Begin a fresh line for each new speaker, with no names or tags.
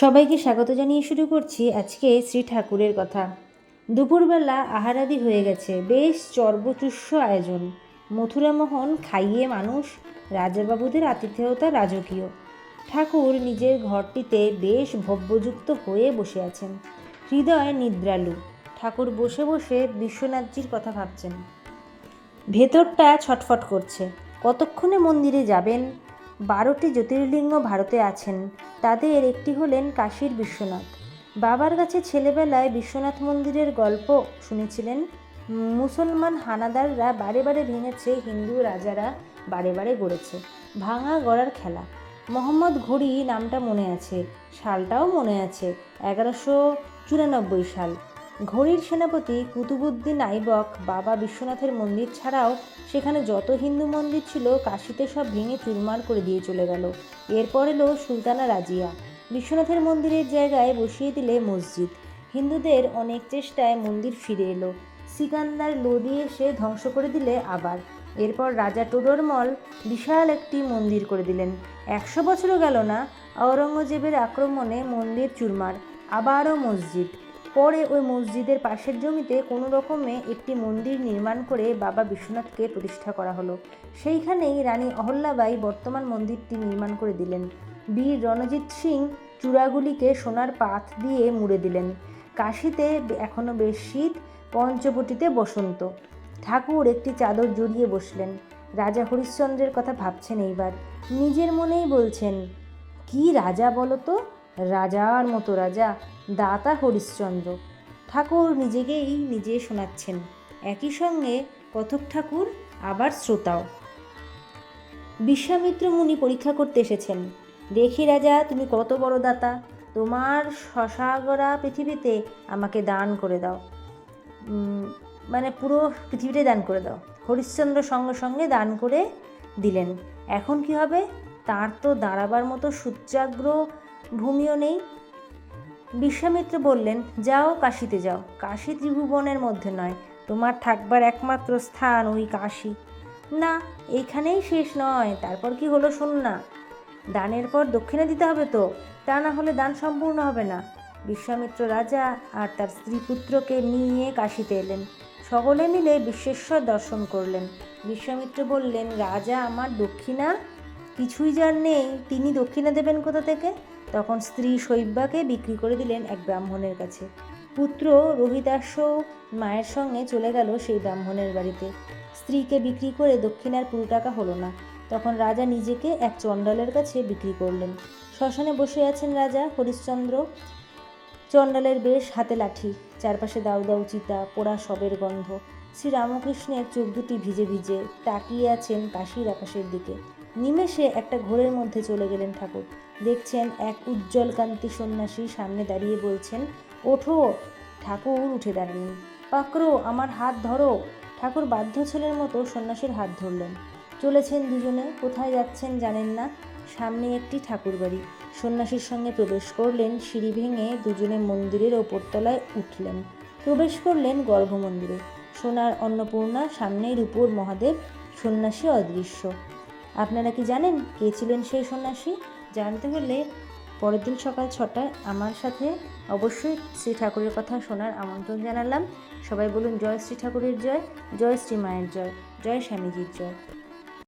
সবাইকে স্বাগত জানিয়ে শুরু করছি আজকে শ্রী ঠাকুরের কথা। দুপুরবেলা আহারাদি হয়ে গেছে, বেশ চর্বচুষ্য আয়োজন। মথুরামোহন খাইয়ে মানুষ, রাজাবাবুদের আতিথেয়তা রাজকীয়। ঠাকুর নিজের ঘরটিতে বেশ ভব্যযুক্ত হয়ে বসে আছেন। হৃদয় নিদ্রালু। ঠাকুর বসে বসে বিশ্বনাথজির কথা ভাবছেন। ভেতরটা ছটফট করছে। কতক্ষণে মন্দিরে যাবেন? বারোটি জ্যোতির্লিঙ্গ ভারতে আছেন। তাদের একটি হলেন কাশীর বিশ্বনাথ। বাবার কাছে ছেলেবেলায় বিশ্বনাথ মন্দিরের গল্প শুনেছিলেন। মুসলমান হানাদাররা বারে বারে ভেঙেছে, হিন্দু রাজারা বারে বারে গড়েছে। ভাঙা গড়ার খেলা। মোহাম্মদ ঘড়ি নামটা মনে আছে, সালটাও মনে আছে, এগারোশো চুরানব্বই সাল। ঘড়ির সেনাপতি কুতুবুদ্দিন আইবক বাবা বিশ্বনাথের মন্দির ছাড়াও সেখানে যত হিন্দু মন্দির ছিল কাশিতে সব ভেঙে চুরমার করে দিয়ে চলে গেল। এরপর এলো সুলতানা রাজিয়া। বিশ্বনাথের মন্দিরের জায়গায় বসিয়ে দিলে মসজিদ। হিন্দুদের অনেক চেষ্টায় মন্দির ফিরে এলো। সিকান্দার লোদি এসে ধ্বংস করে দিলে আবার। এরপর রাজা টোডরমল বিশাল একটি মন্দির করে দিলেন। একশো বছরও গেল না, ঔরঙ্গজেবের আক্রমণে মন্দির চুরমার। আবারও মসজিদ। পরে ওই মসজিদের পাশের জমিতে কোনো রকমে একটি মন্দির নির্মাণ করে বাবা বিশ্বনাথকে প্রতিষ্ঠা করা হলো। সেইখানেই রানী অহল্যাবাই বর্তমান মন্দিরটি নির্মাণ করে দিলেন। বীর রণজিৎ সিং চূড়াগুলিকে সোনার পাত দিয়ে মুড়ে দিলেন। কাশিতে এখনও বেশ শীত, পঞ্চবটিতে বসন্ত। ঠাকুর একটি চাদর জড়িয়ে বসলেন। রাজা হরিশ্চন্দ্রের কথা ভাবছেন এইবার। নিজের মনেই বলছেন, কি রাজা বলো তো? রাজার মতো রাজা, দাতা হরিশ্চন্দ্র। ঠাকুর নিজেকেই নিজে শোনাচ্ছেন। একই সঙ্গে কথক ঠাকুর আবার শ্রোতাও। বিশ্বামিত্র মুনি পরীক্ষা করতে এসেছেন। দেখি রাজা, তুমি কত বড় দাতা। তোমার শশাগরা পৃথিবীতে আমাকে দান করে দাও। মানে পুরো পৃথিবীতে দান করে দাও। হরিশ্চন্দ্র সঙ্গে সঙ্গে দান করে দিলেন। এখন কি হবে? তার তো দাঁড়াবার মতো সূর্যাগ্র ভূমিও নেই। বিশ্বামিত্র বললেন, যাও কাশিতে যাও। কাশী ত্রিভুবনের মধ্যে নয়, তোমার থাকবার একমাত্র স্থান ওই কাশী। না এইখানেই শেষ নয়, তারপর কি হলো শোন না। দানের পর দক্ষিণে দিতে হবে তো, তা না হলে দান সম্পূর্ণ হবে না। বিশ্বামিত্র রাজা আর তার স্ত্রী পুত্রকে নিয়ে কাশিতে এলেন। সকলে মিলে বিশ্বেশ্বর দর্শন করলেন। বিশ্বামিত্র বললেন, রাজা, আমার দক্ষিণা? কিছুই যার নেই, তিনি দক্ষিণা দেবেন কোথা থেকে? তখন স্ত্রী শৈব্যাকে বিক্রি করে দিলেন এক ব্রাহ্মণের কাছে। পুত্র রোহিতাস্য মায়ের সঙ্গে চলে গেল সেই ব্রাহ্মণের বাড়িতে। স্ত্রীকে বিক্রি করে দক্ষিণার পুরো টাকা হলো না। তখন রাজা নিজেকে এক চণ্ডালের কাছে বিক্রি করলেন। শ্মশানে বসে আছেন রাজা হরিশ্চন্দ্র। চণ্ডালের বেশ হাতে লাঠি, চারপাশে দাউ দাউ চিতা, পোড়া সবের গন্ধ। শ্রীরামকৃষ্ণের চোখ দুটি ভিজে ভিজে তাকিয়ে আছেন কাশির আকাশের দিকে। নিমেষে একটা ঘোরের মধ্যে চলে গেলেন ঠাকুর। দেখছেন এক উজ্জ্বল কান্তি সন্ন্যাসী সামনে দাঁড়িয়ে বলছেন, ওঠো, ঠাকুর উঠে দাঁড়ালেন পাকড়ো, আমার হাত ধরো। ঠাকুর বাধ্য ছেলের মতো সন্ন্যাসীর হাত ধরলেন। চলেছেন দুজনে, কোথায় যাচ্ছেন জানেন না। সামনে একটি ঠাকুর বাড়ি। সন্ন্যাসীর সঙ্গে প্রবেশ করলেন, সিঁড়ি ভেঙে দুজনে মন্দিরের ওপরতলায় উঠলেন। প্রবেশ করলেন গর্ভমন্দিরে সোনার অন্নপূর্ণা, সামনে রূপোর মহাদেব, সন্ন্যাসী অদৃশ্য। আপনারা কি জানেন কে ছিলেন সেই সন্ন্যাসী? জানতে হলে পরের দিন সকাল ছটায় আমার সাথে অবশ্যই শ্রী ঠাকুরের কথা শোনার আমন্ত্রণ জানালাম। সবাই বলুন, জয় শ্রী ঠাকুরের জয় জয় শ্রী মায়ের জয় জয় স্বামীজির জয়।